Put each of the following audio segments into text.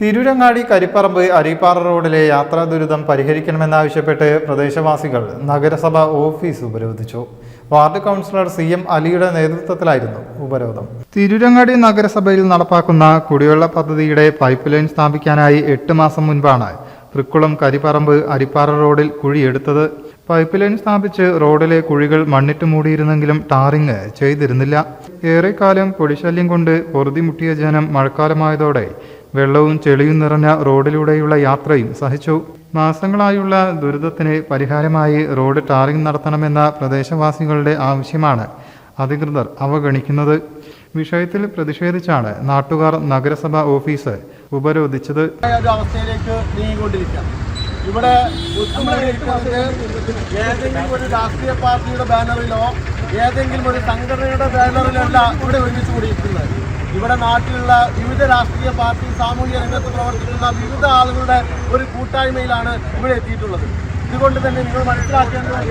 തിരൂരങ്ങാടി കരിപ്പറമ്പ് അരിപ്പാറ റോഡിലെ യാത്രാ ദുരിതം പരിഹരിക്കണമെന്നാവശ്യപ്പെട്ട് പ്രദേശവാസികൾ നഗരസഭ ഓഫീസ് ഉപരോധിച്ചു. വാർഡ് കൗൺസിലർ സി എം അലിയുടെ നേതൃത്വത്തിലായിരുന്നു ഉപരോധം. തിരൂരങ്ങാടി നഗരസഭയിൽ നടപ്പാക്കുന്ന കുടിവെള്ള പദ്ധതിയുടെ പൈപ്പ് ലൈൻ സ്ഥാപിക്കാനായി എട്ട് മാസം മുൻപാണ് തൃക്കുളം കരിപ്പറമ്പ് അരിപ്പാറ റോഡിൽ കുഴിയെടുത്തത്. പൈപ്പ് ലൈൻ സ്ഥാപിച്ച് റോഡിലെ കുഴികൾ മണ്ണിട്ട് മൂടിയിരുന്നെങ്കിലും ടാറിങ് ചെയ്തിരുന്നില്ല. ഏറെക്കാലം പൊടിശല്യം കൊണ്ട് പൊറുതിമുട്ടിയ ജനം മഴക്കാലമായതോടെ വെള്ളവും ചെളിയും നിറഞ്ഞ റോഡിലൂടെയുള്ള യാത്രയും സഹിച്ചു. മാസങ്ങളായുള്ള ദുരിതത്തിന് പരിഹാരമായി റോഡ് ടാറിംഗ് നടത്തണമെന്ന പ്രദേശവാസികളുടെ ആവശ്യമാണ് അധികൃതർ അവഗണിക്കുന്നത്. വിഷയത്തിൽ പ്രതിഷേധിച്ചാണ് നാട്ടുകാർ നഗരസഭ ഓഫീസ് ഉപരോധിച്ചത്. ഇവിടെ ഏതെങ്കിലും ഒരു രാഷ്ട്രീയ പാർട്ടിയുടെ ബാനറിലോ ഏതെങ്കിലും ഒരു സംഘടനയുടെ ബാനറിലല്ല ഇവിടെ ഒരുമിച്ച് കൂടിയിരിക്കുന്നത്. ഇവിടെ നാട്ടിലുള്ള വിവിധ രാഷ്ട്രീയ പാർട്ടി സാമൂഹ്യ രംഗത്ത് പ്രവർത്തിക്കുന്ന വിവിധ ആളുകളുടെ ഒരു കൂട്ടായ്മയിലാണ് ഇവിടെ എത്തിയിട്ടുള്ളത്. ഇതുകൊണ്ട് തന്നെ നിങ്ങൾ മനസ്സിലാക്കേണ്ടത്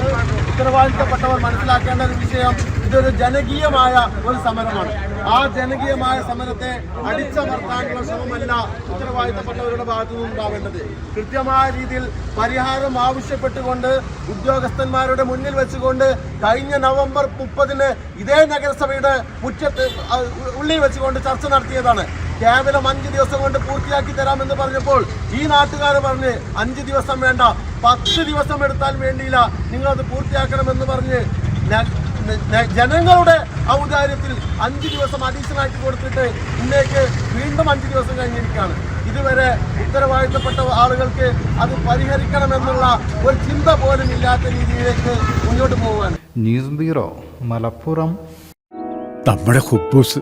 ഉത്തരവാദിത്തപ്പെട്ടവർ മനസ്സിലാക്കേണ്ട ഒരു വിഷയം ഇതൊരു ജനകീയമായ ഒരു സമരമാണ്. ആ ജനകീയമായ സമരത്തെ അടിച്ചമർത്താനുള്ള ശ്രമമല്ല ഉത്തരവാദിത്തപ്പെട്ടവരുടെ ഭാഗത്തു നിന്നും ഉണ്ടാവേണ്ടത്. കൃത്യമായ രീതിയിൽ പരിഹാരം ആവശ്യപ്പെട്ടുകൊണ്ട് ഉദ്യോഗസ്ഥന്മാരുടെ മുന്നിൽ വെച്ചുകൊണ്ട് കഴിഞ്ഞ നവംബർ മുപ്പതിന് ഇതേ നഗരസഭയുടെ മുറ്റത്ത് ഉള്ളിൽ വെച്ചുകൊണ്ട് ചർച്ച നടത്തിയതാണ്. കേവലം അഞ്ച് ദിവസം കൊണ്ട് പൂർത്തിയാക്കി തരാമെന്ന് പറഞ്ഞപ്പോൾ ഈ നാട്ടുകാർ പറഞ്ഞ് അഞ്ച് ദിവസം വേണ്ട പത്ത് ദിവസം എടുത്താൽ വേണ്ടിയില്ല നിങ്ങളത് പൂർത്തിയാക്കണമെന്ന് പറഞ്ഞ് ജനങ്ങളുടെ ഔദാര്യത്തിൽ അഞ്ച് ദിവസം അഡീഷണൽ ആയിട്ട് കൊടുത്തിട്ട് ഇന്നേക്ക് വീണ്ടും അഞ്ച് ദിവസം കഴിഞ്ഞിരിക്കുകയാണ്. ഇതുവരെ ഉത്തരവാദിത്തപ്പെട്ട ആളുകൾക്ക് അത് പരിഹരിക്കണമെന്നുള്ള ഒരു ചിന്ത പോലും ഇല്ലാത്ത രീതിയിലേക്ക് മുന്നോട്ട് പോവുകയാണ്. News bureau Malappuram. നമ്മുടെ കുബൂസ്